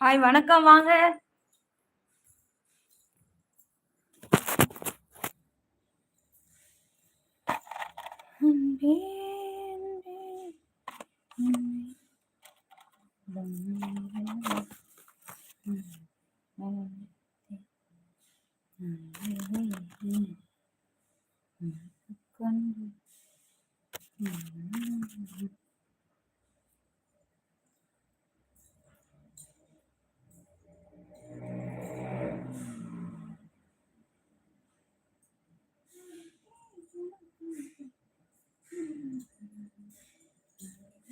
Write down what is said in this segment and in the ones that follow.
Hi வணக்கம் வாங்க. அன்பே,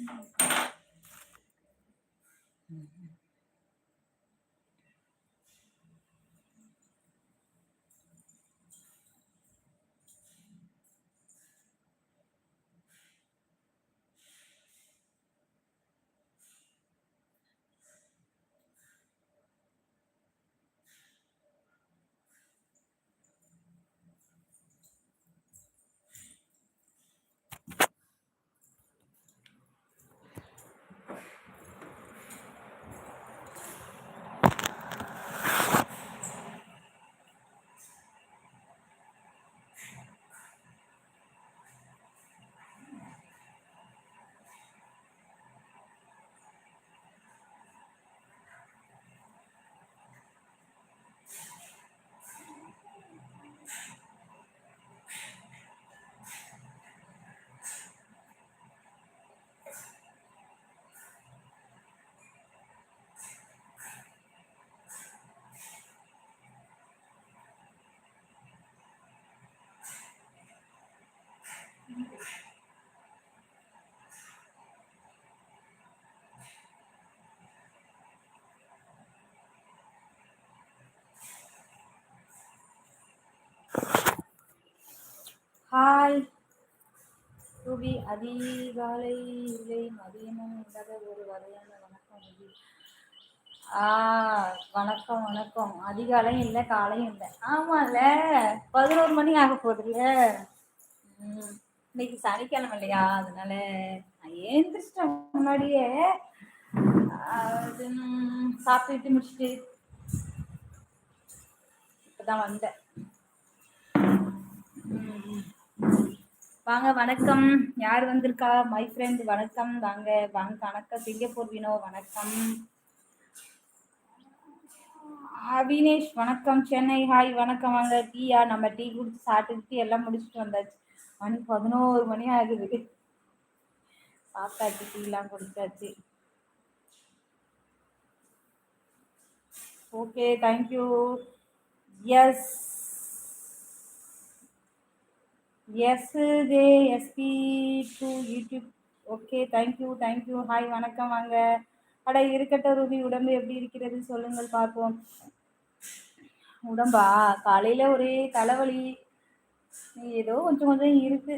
Jesus. புவி அதிகாலை இல்லை மதியமும் இல்லாத ஒரு வகையான வணக்கம் இது ஆ வணக்கம் வணக்கம். அதிகாலையும் இல்லை காலையும் இல்லை. ஆமாம்ல பதினோரு மணி ஆக போகுதுல்ல இன்னைக்கு சனிக்கிழமை இல்லையா? அதனால நான் ஏந்திரிச்சிட்டேன் முன்னாடியே. அது சாப்பிட்டுட்டு முடிச்சுட்டு இப்பதான் வந்தேன். வாங்க வணக்கம். யார் வந்திருக்கா? மை ஃப்ரெண்ட் வணக்கம். வாங்க வாங்க வணக்கம். சிங்கப்பூர் வினோ வணக்கம். அவினேஷ் வணக்கம். சென்னை ஹாய் வணக்கம். வாங்க டீயா? நம்ம டீ குடிச்சு சாப்பிட்டுட்டு எல்லாம் முடிச்சுட்டு வந்தாச்சு. மணி பதினோரு மணி ஆகுது. சாப்பிட்டாச்சு டீலாம் குடிச்சாச்சு. Okay thank you S S J SP to YouTube okay thank you thank you hi வணக்கம் வாங்க. அட இருக்கட்டும் ரூபி. உடம்பு எப்படி இருக்கிறது சொல்லுங்கள் பார்ப்போம். உடம்பா? காலையில் ஒரே தலைவலி. ஏதோ கொஞ்சம் கொஞ்சம் இருக்கு.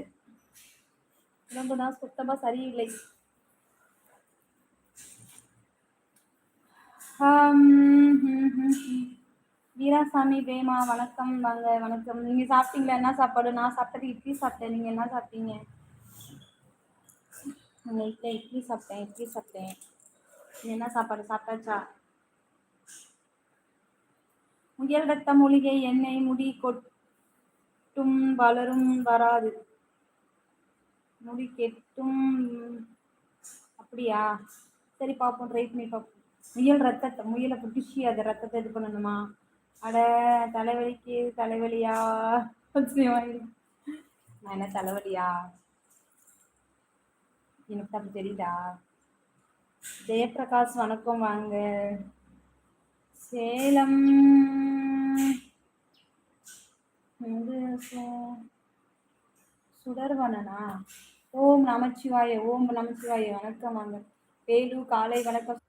உடம்பு தான் சுத்தமாக சரியில்லை. ஆம், வீராசாமி பேமா வணக்கம் வாங்க வணக்கம். நீங்க சாப்பிட்டீங்களா? என்ன சாப்பாடு? நான் சாப்பிட்டது இட்லி சாப்பிட்டேன். நீங்க என்ன சாப்பிட்டீங்க? நைட்ல இட்லி சாப்பிட்டேன் இட்லி சாப்பிட்டேன். நீ என்ன சாப்பாடு? சாப்பிட்டாச்சா? முயல் ரத்த மூலிகை எண்ணெய் முடி கொட்டும் வளரும் வராது. முடி கெட்டும். அப்படியா? சரி பார்ப்போம் ட்ரை பண்ணி பார்ப்போம். முயல் ரத்தத்தை முயலை பிடிச்சி அதை ரத்தத்தை இது பண்ணணுமா? அட தலைவலிக்கு தலைவலியா? நான் என்ன தலைவலியா? எனக்கு அப்படி தெரியுதா? ஜெயபிரகாஷ் வணக்கம் வாங்க. சேலம். சுடர்வனனா? ஓம் நமச்சிவாய ஓம் நமச்சிவாய. வணக்கம் வாங்க. வேலு காலை வணக்கம்.